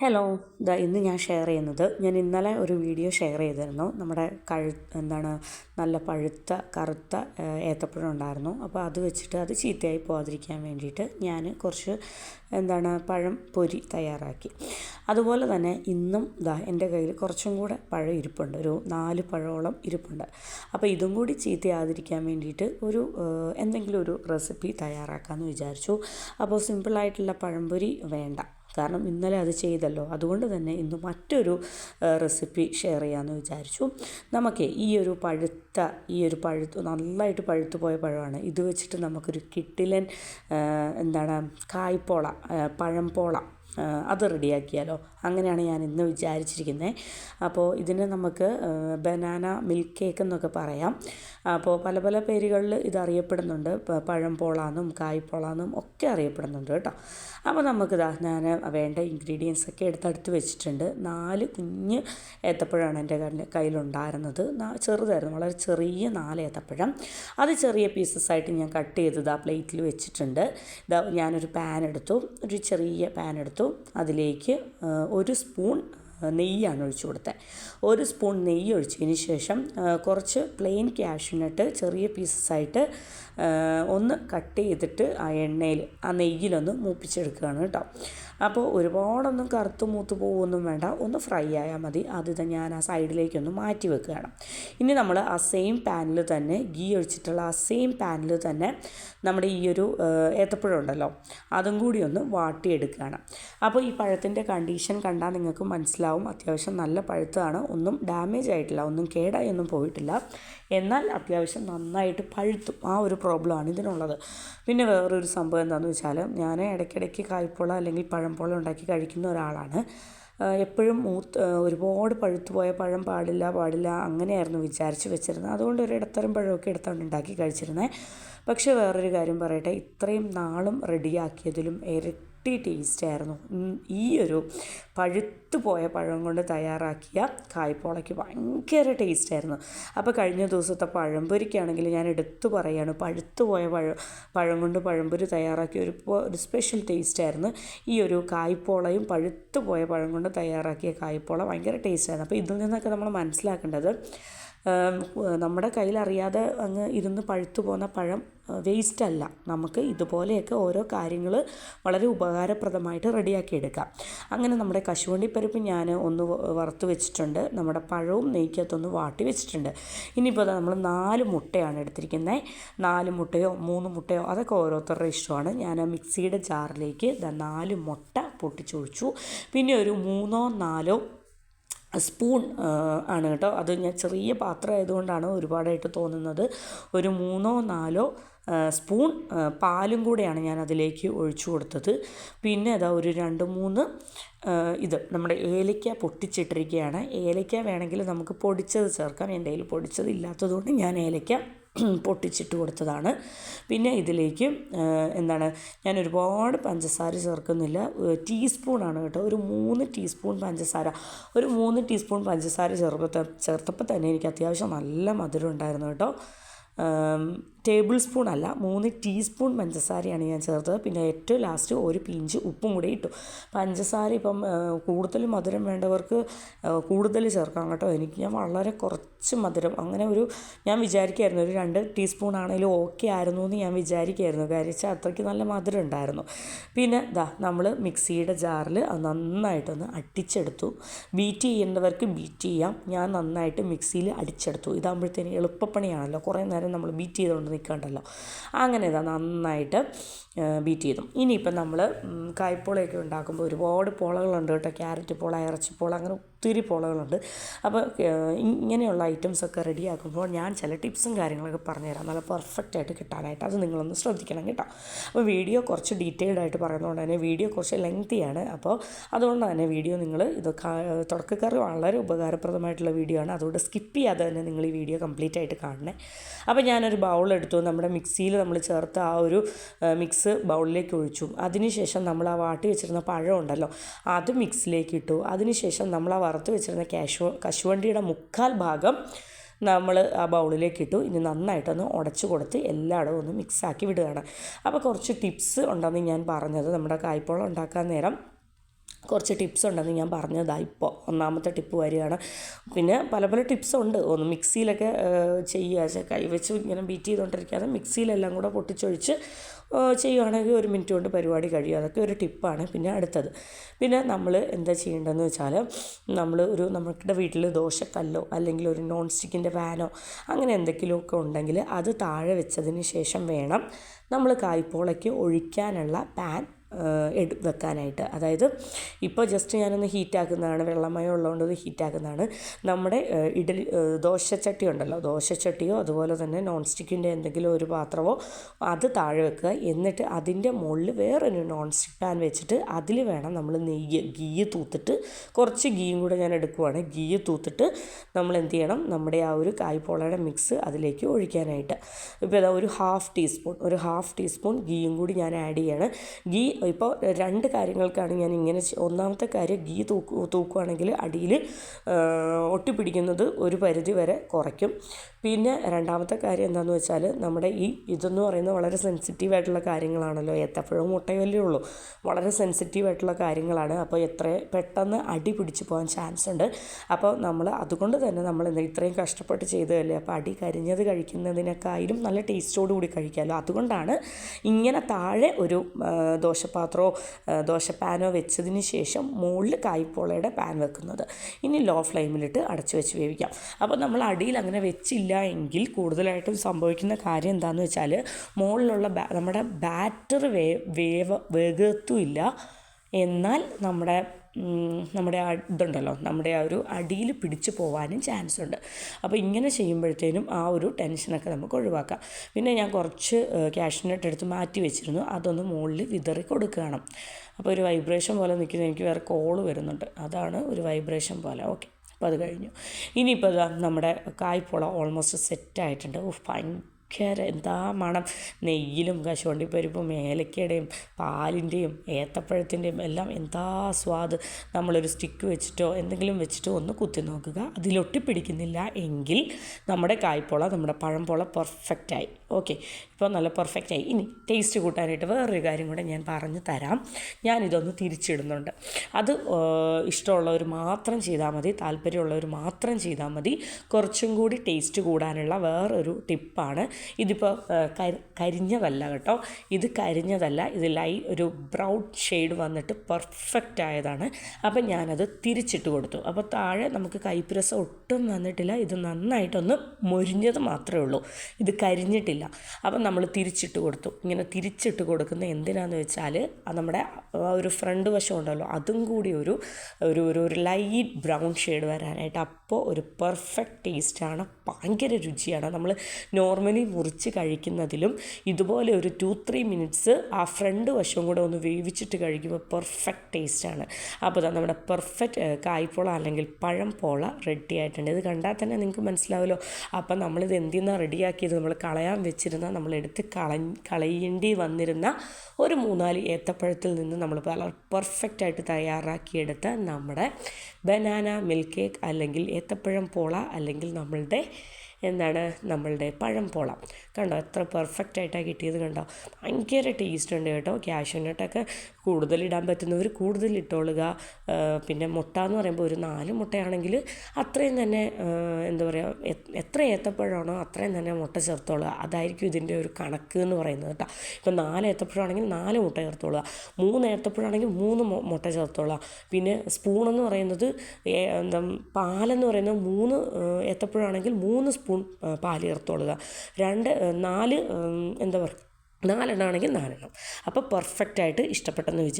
Hello ഇതാ ഇന്ന് ഞാൻ ഷെയർ ചെയ്യുന്നത്. ഞാൻ ഇന്നലെ ഒരു വീഡിയോ ഷെയർ ചെയ്തിരുന്നു. നമ്മുടെ കഴു എന്താണ് നല്ല പഴുത്ത കറുത്ത ഏത്തപ്പഴം ഉണ്ടായിരുന്നു. അപ്പോൾ അത് വെച്ചിട്ട് അത് ചീത്തയായി പോകാതിരിക്കാൻ വേണ്ടിയിട്ട് ഞാൻ കുറച്ച് എന്താണ് പഴം പൊരി തയ്യാറാക്കി. അതുപോലെ തന്നെ ഇന്നും ഇതാ എന്റെ കയ്യിൽ കുറച്ചും കൂടെ പഴം ഇരിപ്പുണ്ട്. ഒരു നാല് പഴമോളം ഇരിപ്പുണ്ട്. അപ്പോൾ ഇതും കൂടി ചീത്തയാതിരിക്കാൻ വേണ്ടിയിട്ട് ഒരു എന്തെങ്കിലും ഒരു റെസിപ്പി തയ്യാറാക്കാമെന്ന് വിചാരിച്ചു. അപ്പോൾ സിമ്പിളായിട്ടുള്ള പഴംപൊരി വേണ്ട. കാരണം ഇന്നലെ അത് ചെയ്തല്ലോ. അതുകൊണ്ട് തന്നെ ഇന്ന് മറ്റൊരു റെസിപ്പി ഷെയർ ചെയ്യാമെന്ന് വിചാരിച്ചു. നമുക്ക് ഈ ഒരു പഴുത്ത ഈ ഒരു പഴുത്ത് നന്നായിട്ട് പഴുത്തു പോയ പഴമാണ്. ഇത് വെച്ചിട്ട് നമുക്കൊരു കിട്ടിലൻ എന്താണ് കായ്പോള പഴംപോള അത് റെഡിയാക്കിയാലോ. അങ്ങനെയാണ് ഞാൻ ഇന്ന് വിചാരിച്ചിരിക്കുന്നത്. അപ്പോൾ ഇതിന് നമുക്ക് ബനാന മിൽക്ക് കേക്ക് എന്നൊക്കെ പറയാം. അപ്പോൾ പല പല പേരുകളിൽ ഇത് അറിയപ്പെടുന്നുണ്ട് പഴം പോളാന്നും കായ്പോളാന്നും ഒക്കെ അറിയപ്പെടുന്നുണ്ട് കേട്ടോ. അപ്പോൾ നമുക്ക് ഞാൻ വേണ്ട ഇൻഗ്രീഡിയൻസ് ഒക്കെ എടുത്തടുത്ത് വെച്ചിട്ടുണ്ട്. നാല് കുഞ്ഞ് ഏത്തപ്പഴമാണ് എന്റെ കയ്യിലുണ്ടായിരുന്നത്. ചെറുതായിരുന്നു. വളരെ ചെറിയ നാല് ഏത്തപ്പഴം. അത് ചെറിയ പീസസ് ആയിട്ട് ഞാൻ കട്ട് ചെയ്തത് ആ പ്ലേറ്റിൽ വെച്ചിട്ടുണ്ട്. ഇതാ ഞാനൊരു പാൻ എടുത്തു. ഒരു ചെറിയ പാൻ എടുത്തു. അതിലേക്ക് ഒരു സ്പൂൺ നെയ്യാണ് ഒഴിച്ചു കൊടുത്തത് ഒരു സ്പൂൺ നെയ്യ് ഒഴിച്ചതിന് ശേഷം കുറച്ച് പ്ലെയിൻ ക്യാഷിനിട്ട് ചെറിയ പീസസ് ആയിട്ട് ഒന്ന് കട്ട് ചെയ്തിട്ട് ആ എണ്ണയിൽ ആ നെയ്യിലൊന്ന് മൂപ്പിച്ചെടുക്കുകയാണ് കേട്ടോ. അപ്പോൾ ഒരുപാടൊന്നും കറുത്ത് മൂത്ത് പോകുമൊന്നും വേണ്ട. ഒന്ന് ഫ്രൈ ആയാൽ മതി. അത് ഞാൻ ആ സൈഡിലേക്കൊന്ന് മാറ്റി വെക്കുകയാണ്. ഇനി നമ്മൾ ആ സെയിം പാനിൽ തന്നെ ഗീ ഒഴിച്ചിട്ടുള്ള ആ സെയിം പാനിൽ തന്നെ നമ്മുടെ ഈ ഒരു ആ, ഏത്തപ്പഴം ഉണ്ടല്ലോ അതും കൂടി ഒന്ന് വാട്ടിയെടുക്കുകയാണ്. അപ്പോൾ ഈ പഴത്തിന്റെ കണ്ടീഷൻ കണ്ടാൽ നിങ്ങൾക്ക് മനസ്സിലാവും. അത്യാവശ്യം നല്ല പഴുത്തതാണ്. ഒന്നും ഡാമേജ് ആയിട്ടില്ല. ഒന്നും കേടായി ഒന്നും പോയിട്ടില്ല. എന്നാൽ അത്യാവശ്യം നന്നായിട്ട് പഴുത്തും ആ ഒരു പ്രോബ്ലമാണ് ഇതിനുള്ളത്. പിന്നെ വേറൊരു സംഭവം എന്താണെന്ന് വെച്ചാൽ ഞാൻ ഇടയ്ക്കിടയ്ക്ക് കായ്പോള അല്ലെങ്കിൽ പഴംപോള ഉണ്ടാക്കി കഴിക്കുന്ന ഒരാളാണ്. എപ്പോഴും മൂത്ത് ഒരുപാട് പഴുത്തു പോയ പഴം പാടില്ല പാടില്ല അങ്ങനെയായിരുന്നു വിചാരിച്ച് വെച്ചിരുന്നത്. അതുകൊണ്ട് ഒരു ഇടത്തരം പഴമൊക്കെ എടുത്തുകൊണ്ട് ഉണ്ടാക്കി കഴിച്ചിരുന്നത് പക്ഷേ വേറൊരു കാര്യം പറയട്ടെ ഇത്രയും നാളും റെഡിയാക്കിയതിലും ഇരട്ടി ടേസ്റ്റ് ആയിരുന്നു. ഈ ഒരു പഴുത്തു പോയ പഴം കൊണ്ട് തയ്യാറാക്കിയ കായ്പോളയ്ക്ക് ഭയങ്കര ടേസ്റ്റ് ആയിരുന്നു. അപ്പോൾ കഴിഞ്ഞ ദിവസത്തെ പഴംപൊരിക്കാണെങ്കിൽ ഞാൻ എടുത്തു പറയാണ് പഴുത്തു പോയ പഴം പഴം കൊണ്ട് പഴംപൊരി തയ്യാറാക്കിയ ഒരു ഒരു സ്പെഷ്യൽ ടേസ്റ്റ് ആയിരുന്നു. ഈ ഒരു കായ്പോളയും പഴുത്തു പോയ പഴം കൊണ്ട് തയ്യാറാക്കിയ കായ്പോള ഭയങ്കര ടേസ്റ്റ് ആയിരുന്നു. അപ്പോൾ ഇതിൽ നിന്നൊക്കെ നമ്മൾ മനസ്സിലാക്കേണ്ടത് നമ്മുടെ കയ്യിലറിയാതെ അങ്ങ് ഇരുന്ന് പഴുത്തു പോകുന്ന പഴം വേസ്റ്റ് അല്ല. നമുക്ക് ഇതുപോലെയൊക്കെ ഓരോ കാര്യങ്ങൾ വളരെ ഉപകാരപ്രദമായിട്ട് റെഡിയാക്കി എടുക്കാം അങ്ങനെ നമ്മുടെ കശുവണ്ടി പരിപ്പ് ഞാൻ ഒന്ന് വറുത്ത് വെച്ചിട്ടുണ്ട്. നമ്മുടെ പഴവും നെയ്ക്കകത്തൊന്ന് വാട്ടി വെച്ചിട്ടുണ്ട്. ഇനിയിപ്പോൾ നമ്മൾ നാല് മുട്ടയാണ് എടുത്തിരിക്കുന്നത് നാല് മുട്ടയോ മൂന്ന് മുട്ടയോ അതൊക്കെ ഓരോരുത്തരുടെ ഇഷ്ടമാണ്. ഞാൻ മിക്സിയുടെ ജാറിലേക്ക് നാല് മുട്ട പൊട്ടിച്ചൊഴിച്ചു. പിന്നെ ഒരു മൂന്നോ നാലോ സ്പൂൺ ആണ് കേട്ടോ. അത് ഞാൻ ചെറിയ പാത്രം ആയതുകൊണ്ടാണ് ഒരുപാടായിട്ട് തോന്നുന്നത്. ഒരു മൂന്നോ നാലോ സ്പൂൺ പാലും കൂടെയാണ് ഞാൻ അതിലേക്ക് ഒഴിച്ചു കൊടുത്തത്. പിന്നെ അതാ ഒരു രണ്ട് മൂന്ന് ഇത് നമ്മുടെ ഏലയ്ക്ക പൊട്ടിച്ചിട്ടിരിക്കുകയാണ്. ഏലയ്ക്ക വേണമെങ്കിൽ നമുക്ക് പൊടിച്ചത് ചേർക്കാം. എന്റെ കയ്യിൽ പൊടിച്ചത് ഇല്ലാത്തതുകൊണ്ട് ഞാൻ ഏലക്ക പൊട്ടിച്ചിട്ട് കൊടുത്തതാണ്. പിന്നെ ഇതിലേക്ക് എന്താണ് ഞാൻ ഒരുപാട് പഞ്ചസാര ചേർക്കുന്നില്ല. ടീസ്പൂണാണ് കേട്ടോ. ഒരു മൂന്ന് ടീസ്പൂൺ പഞ്ചസാര. ഒരു മൂന്ന് ടീസ്പൂൺ പഞ്ചസാര ചേർപ്പത്തെ ചേർത്തപ്പോൾ തന്നെ എനിക്ക് അത്യാവശ്യം നല്ല മധുരം ഉണ്ടായിരുന്നു കേട്ടോ. ടേബിൾ സ്പൂൺ അല്ല മൂന്ന് ടീസ്പൂൺ പഞ്ചസാരയാണ് ഞാൻ ചേർത്തത്. പിന്നെ ഏറ്റവും ലാസ്റ്റ് ഒരു പിഞ്ച് ഉപ്പും കൂടി ഇട്ടു. പഞ്ചസാര ഇപ്പം കൂടുതൽ മധുരം വേണ്ടവർക്ക് കൂടുതൽ ചേർക്കാം കേട്ടോ. എനിക്ക് ഞാൻ വളരെ കുറച്ച് മധുരം അങ്ങനെ ഒരു ഞാൻ വിചാരിക്കുമായിരുന്നു ഒരു രണ്ട് ടീസ്പൂൺ ആണെങ്കിലും ഓക്കെ ആയിരുന്നു എന്ന് ഞാൻ വിചാരിക്കുമായിരുന്നു കാര്യം വെച്ചാൽ അത്രയ്ക്ക് നല്ല മധുരം ഉണ്ടായിരുന്നു. പിന്നെ ദാ നമ്മൾ മിക്സിയുടെ ജാറിൽ അത് നന്നായിട്ടൊന്ന് അടിച്ചെടുത്തു. ബീറ്റ് ചെയ്യേണ്ടവർക്ക് ബീറ്റ് ചെയ്യാം. ഞാൻ നന്നായിട്ട് മിക്സിയിൽ അടിച്ചെടുത്തു. ഇതാകുമ്പോഴത്തേന് എളുപ്പപ്പണിയാണല്ലോ. കുറേ നേരം നമ്മൾ ബീറ്റ് ചെയ്തുകൊണ്ട് നിൽക്കണ്ടല്ലോ അങ്ങനെ ഇതാ നന്നായിട്ട് ബീറ്റ് ചെയ്തു. ഇനിയിപ്പം നമ്മൾ കായ്പോളയൊക്കെ ഉണ്ടാക്കുമ്പോൾ ഒരുപാട് പോളകളുണ്ട് കേട്ടോ. ക്യാരറ്റ് പോള ഇറച്ചിപ്പോള അങ്ങനെ ഒത്തിരി പോളകളുണ്ട്. അപ്പോൾ ഇങ്ങനെയുള്ള ഐറ്റംസ് ഒക്കെ റെഡിയാക്കുമ്പോൾ ഞാൻ ചില ടിപ്സും കാര്യങ്ങളൊക്കെ പറഞ്ഞുതരാം. നല്ല പെർഫെക്റ്റ് ആയിട്ട് കിട്ടാനായിട്ട്. അത് നിങ്ങളൊന്ന് ശ്രദ്ധിക്കണം കേട്ടോ. അപ്പോൾ വീഡിയോ കുറച്ച് ഡീറ്റെയിൽഡ് ആയിട്ട് പറയുന്നതുകൊണ്ട് തന്നെ വീഡിയോ കുറച്ച് ലെങ്തിയാണ് അപ്പോൾ അതുകൊണ്ട് തന്നെ വീഡിയോ നിങ്ങൾ ഇത് തുടക്കക്കാർ വളരെ ഉപകാരപ്രദമായിട്ടുള്ള വീഡിയോ ആണ്. അതുകൊണ്ട് സ്കിപ്പ് ചെയ്യാതെ തന്നെ നിങ്ങൾ ഈ വീഡിയോ കംപ്ലീറ്റ് ആയിട്ട് കാണണേ. അപ്പോൾ ഞാനൊരു ബൗൾ എടുത്തു. നമ്മുടെ മിക്സിയിൽ നമ്മൾ ചേർത്ത് ആ ഒരു മിക്സ് ബൗളിലേക്ക് ഒഴിച്ചു. അതിനുശേഷം നമ്മൾ ആ വാട്ടി വെച്ചിരുന്ന പഴം ഉണ്ടല്ലോ അത് മിക്സിലേക്ക് ഇട്ടു. അതിനുശേഷം നമ്മൾ ആ വറുത്ത് വെച്ചിരുന്ന കാശു കശുവണ്ടിയുടെ മുക്കാൽ ഭാഗം നമ്മൾ ആ ബൗളിലേക്ക് ഇട്ടു. ഇനി നന്നായിട്ടൊന്ന് ഉടച്ചു കൊടുത്ത് എല്ലായിടവും ഒന്ന് മിക്സാക്കി വിടുകയാണ്. അപ്പോൾ കുറച്ച് ടിപ്സ് ഉണ്ടെന്ന് ഞാൻ പറഞ്ഞത്. നമ്മുടെ കായ്പോളം ഉണ്ടാക്കാൻ നേരം കുറച്ച് ടിപ്സ് ഉണ്ടെന്ന് ഞാൻ പറഞ്ഞതാണ് ഇപ്പോൾ ഒന്നാമത്തെ ടിപ്പ് വരികയാണ്. പിന്നെ പല പല ടിപ്സ് ഉണ്ട്. ഒന്ന് മിക്സിയിലൊക്കെ ചെയ്യുക. കൈവച്ച് ഇങ്ങനെ ബീറ്റ് ചെയ്തുകൊണ്ടിരിക്കാതെ മിക്സിയിലെല്ലാം കൂടെ പൊട്ടിച്ചൊഴിച്ച് ചെയ്യുകയാണെങ്കിൽ ഒരു മിനിറ്റ് കൊണ്ട് പരിപാടി കഴിയും. അതൊക്കെ ഒരു ടിപ്പാണ്. പിന്നെ അടുത്തത്. പിന്നെ നമ്മൾ എന്താ ചെയ്യേണ്ടതെന്ന് വെച്ചാൽ നമ്മൾ ഒരു നമ്മുടെ വീട്ടിൽ ദോശക്കല്ലോ അല്ലെങ്കിൽ ഒരു നോൺ സ്റ്റിക്കിന്റെ പാനോ അങ്ങനെ എന്തെങ്കിലുമൊക്കെ ഉണ്ടെങ്കിൽ അത് താഴെ വെച്ചതിന് ശേഷം വേണം നമ്മൾ കായ്പോളയ്ക്ക് ഒഴിക്കാനുള്ള പാൻ എടു വെക്കാനായിട്ട്. അതായത് ഇപ്പോൾ ജസ്റ്റ് ഞാനൊന്ന് ഹീറ്റാക്കുന്നതാണ് വെള്ളമയം ഉള്ളതുകൊണ്ട് ഇത് ഹീറ്റാക്കുന്നതാണ് നമ്മുടെ ഇഡലി ദോശച്ചട്ടി ഉണ്ടല്ലോ. ദോശച്ചട്ടിയോ അതുപോലെ തന്നെ നോൺ സ്റ്റിക്കിന്റെ എന്തെങ്കിലും ഒരു പാത്രമോ അത് താഴെ വെക്കുക. എന്നിട്ട് അതിന്റെ മുകളിൽ വേറൊരു നോൺ സ്റ്റിക്ക് പാൻ വെച്ചിട്ട് അതിൽ വേണം നമ്മൾ നെയ്യ് ഗീ തൂത്തിട്ട് കുറച്ച് ഗീയും കൂടെ ഞാൻ എടുക്കുവാണ്. ഗീ തൂത്തിട്ട് നമ്മൾ എന്ത് ചെയ്യണം? നമ്മുടെ ആ ഒരു കായ്പോളയുടെ മിക്സ് അതിലേക്ക് ഒഴിക്കാനായിട്ട്. ഇപ്പോൾ ഇതാ ഒരു ഹാഫ് ടീസ്പൂൺ ഒരു ഹാഫ് ടീസ്പൂൺ ഗീയും കൂടി ഞാൻ ആഡ് ചെയ്യാണ്. ഗീ ഇപ്പോൾ രണ്ട് കാര്യങ്ങൾക്കാണ് ഞാൻ ഇങ്ങനെ ഒന്നാമത്തെ കാര്യം ഗീ തൂക്കു തൂക്കുവാണെങ്കിൽ അടിയിൽ ഒട്ടിപ്പിടിക്കുന്നത് ഒരു പരിധി വരെ കുറയ്ക്കും. പിന്നെ രണ്ടാമത്തെ കാര്യം എന്താണെന്ന് വെച്ചാൽ നമ്മുടെ ഈ ഇതെന്ന് പറയുന്നത് വളരെ സെൻസിറ്റീവ് ആയിട്ടുള്ള കാര്യങ്ങളാണല്ലോ. ഏത്തപ്പഴവും മുട്ടയല്ലേ ഉള്ളൂ. വളരെ സെൻസിറ്റീവ് ആയിട്ടുള്ള കാര്യങ്ങളാണ്. അപ്പോൾ എത്ര പെട്ടെന്ന് അടി പിടിച്ചു പോകാൻ ചാൻസ് ഉണ്ട്. അപ്പോൾ നമ്മൾ അതുകൊണ്ട് തന്നെ നമ്മൾ എന്താ ഇത്രയും കഷ്ടപ്പെട്ട് ചെയ്തതല്ലേ? അപ്പോൾ അടി കരിഞ്ഞത് കഴിക്കുന്നതിനേക്കാളും നല്ല ടേസ്റ്റോടു കൂടി കഴിക്കാമല്ലോ. അതുകൊണ്ടാണ് ഇങ്ങനെ താഴെ ഒരു ദോശ ദോശപാത്രമോ ദോശപ്പാനോ വെച്ചതിന് ശേഷം മുകളിൽ കായ്പോളയുടെ പാൻ വെക്കുന്നത്. ഇനി ലോ ഫ്ലെയിമിലിട്ട് അടച്ചു വെച്ച് വേവിക്കാം. അപ്പോൾ നമ്മൾ അടിയിൽ അങ്ങനെ വെച്ചില്ല എങ്കിൽ കൂടുതലായിട്ടും സംഭവിക്കുന്ന കാര്യം എന്താണെന്ന് വെച്ചാൽ മുകളിലുള്ള നമ്മുടെ ബാറ്റർ വേ വേവ വേഗത്തുമില്ല എന്നാൽ നമ്മുടെ നമ്മുടെ ആ ഇതുണ്ടല്ലോ നമ്മുടെ ആ ഒരു അടിയിൽ പിടിച്ചു പോകാനും ചാൻസ് ഉണ്ട് അപ്പോൾ ഇങ്ങനെ ചെയ്യുമ്പോഴത്തേനും ആ ഒരു ടെൻഷനൊക്കെ നമുക്ക് ഒഴിവാക്കാം. പിന്നെ ഞാൻ കുറച്ച് ക്യാഷിനട്ട് എടുത്ത് മാറ്റി വെച്ചിരുന്നു. അതൊന്ന് മുകളിൽ വിതറി കൊടുക്കണം. അപ്പോൾ ഒരു വൈബ്രേഷൻ പോലെ നിൽക്കുന്ന എനിക്ക് വേറെ കോൾ വരുന്നുണ്ട്. അതാണ് ഒരു വൈബ്രേഷൻ പോലെ. ഓക്കെ. അപ്പോൾ അത് കഴിഞ്ഞു. ഇനിയിപ്പോൾ നമ്മുടെ കായ്പോള ഓൾമോസ്റ്റ് സെറ്റ് ആയിട്ടുണ്ട് ഭയങ്കര ഭയങ്കര എന്താ മണം. നെയ്യിലും കശുവണ്ടിപ്പരിപ്പും ഏലക്കയുടെയും പാലിന്റെയും ഏത്തപ്പഴത്തിന്റെയും എല്ലാം എന്താ സ്വാദ്. നമ്മളൊരു സ്റ്റിക്ക് വെച്ചിട്ടോ എന്തെങ്കിലും വെച്ചിട്ടോ ഒന്ന് കുത്തി നോക്കുക. അതിലൊട്ടിപ്പിടിക്കുന്നില്ല എങ്കിൽ നമ്മുടെ കായ്പോള നമ്മുടെ പഴംപോള പെർഫെക്റ്റായി ഓക്കെ ഇപ്പോൾ നല്ല പെർഫെക്റ്റായി ഇനി ടേസ്റ്റ് കൂട്ടാനായിട്ട് വേറൊരു കാര്യം കൂടെ ഞാൻ പറഞ്ഞു തരാം. ഞാനിതൊന്ന് തിരിച്ചിടുന്നുണ്ട്. അത് ഇഷ്ടമുള്ളവർ മാത്രം ചെയ്താൽ മതി. താല്പര്യമുള്ളവർ മാത്രം ചെയ്താൽ മതി. കുറച്ചും കൂടി ടേസ്റ്റ് കൂടാനുള്ള വേറൊരു ടിപ്പാണ്. ഇതിപ്പോൾ കരിഞ്ഞതല്ല കേട്ടോ. ഇത് കരിഞ്ഞതല്ല. ഇത് ലൈ ഒരു ബ്രൗൺ ഷെയ്ഡ് വന്നിട്ട് പെർഫെക്റ്റ് ആയതാണ്. അപ്പം ഞാനത് തിരിച്ചിട്ട് കൊടുത്തു. അപ്പോൾ താഴെ നമുക്ക് കൈപ്പുരസം ഒട്ടും വന്നിട്ടില്ല. ഇത് നന്നായിട്ടൊന്ന് മൊരിഞ്ഞത് മാത്രമേ ഉള്ളൂ. ഇത് കരിഞ്ഞിട്ടില്ല. അപ്പം നമ്മൾ തിരിച്ചിട്ട് കൊടുത്തു. ഇങ്ങനെ തിരിച്ചിട്ട് കൊടുക്കുന്ന എന്തിനാന്ന് വെച്ചാൽ നമ്മുടെ ഒരു ഫ്രണ്ട് വശം ഉണ്ടല്ലോ. അതും കൂടി ഒരു ഒരു ഒരു ലൈറ്റ് ബ്രൗൺ ഷെയ്ഡ് വരാനായിട്ട് അപ്പോൾ ഒരു പെർഫെക്റ്റ് ടേസ്റ്റാണ്. ഭയങ്കര രുചിയാണ്. നമ്മൾ നോർമലി മുറിച്ച് കഴിക്കുന്നതിലും ഇതുപോലെ ഒരു ടു ത്രീ മിനിറ്റ്സ് ആ ഫ്രണ്ട് വശവും കൂടെ ഒന്ന് വേവിച്ചിട്ട് കഴിക്കുമ്പോൾ പെർഫെക്റ്റ് ടേസ്റ്റാണ് അപ്പോൾ നമ്മുടെ പെർഫെക്റ്റ് കായ്പോള അല്ലെങ്കിൽ പഴം പോള റെഡി ആയിട്ടുണ്ട്. ഇത് കണ്ടാൽ തന്നെ നിങ്ങൾക്ക് മനസ്സിലാവുമല്ലോ. അപ്പം നമ്മളിത് എന്തിനാണ് റെഡിയാക്കിയത് നമ്മൾ കളയാൻ വെച്ചിരുന്ന നമ്മൾ എടുത്ത് കള കളയേണ്ടി വന്നിരുന്ന ഒരു മൂന്നാൽ ഏത്തപ്പഴത്തിൽ നിന്ന് നമ്മൾ പെർഫെക്റ്റ് ആയിട്ട് തയ്യാറാക്കിയെടുത്ത നമ്മുടെ ബനാന മിൽക്ക് കേക്ക് അല്ലെങ്കിൽ ഏത്തപ്പഴം പോള അല്ലെങ്കിൽ നമ്മളുടെ എന്താണ് നമ്മളുടെ പഴം പോള കണ്ടോ എത്ര പെർഫെക്റ്റ് ആയിട്ടാണ് കിട്ടിയത് കണ്ടോ. ഭയങ്കര ടേസ്റ്റ് ഉണ്ട് കേട്ടോ. ക്യാഷ്യൂനട്ടൊക്കെ കൂടുതൽ ഇടാൻ പറ്റുന്നവർ കൂടുതൽ ഇട്ടോളുക. പിന്നെ മുട്ട എന്ന് പറയുമ്പോൾ ഒരു നാല് മുട്ടയാണെങ്കിൽ അത്രയും തന്നെ എന്താ പറയുക എത്ര ഏത്തപ്പഴമാണോ അത്രയും തന്നെ മുട്ട ചേർത്തോളുക. അതായിരിക്കും ഇതിന്റെ ഒരു കണക്ക് എന്ന് പറയുന്നത് കേട്ടോ. ഇപ്പം നാല് ഏത്തപ്പഴമാണെങ്കിൽ നാല് മുട്ട ചേർത്തോളുക. മൂന്ന് ഏത്തപ്പഴമാണെങ്കിൽ മൂന്ന് മുട്ട ചേർത്തോളുക. പിന്നെ സ്പൂണെന്ന് പറയുന്നത് എന്താ പാലെന്ന് പറയുന്നത് മൂന്ന് ഏത്തപ്പഴമാണെങ്കിൽ മൂന്ന് സ്പൂൺ പാൽ ചേർത്തോളുക. രണ്ട് നാല് എന്താ പറയുക നാലെണ്ണമാണെങ്കിൽ നാലെണ്ണം. അപ്പോൾ പെർഫെക്റ്റായിട്ട് ഇഷ്ടപ്പെട്ടെന്ന് വിചാരിക്കും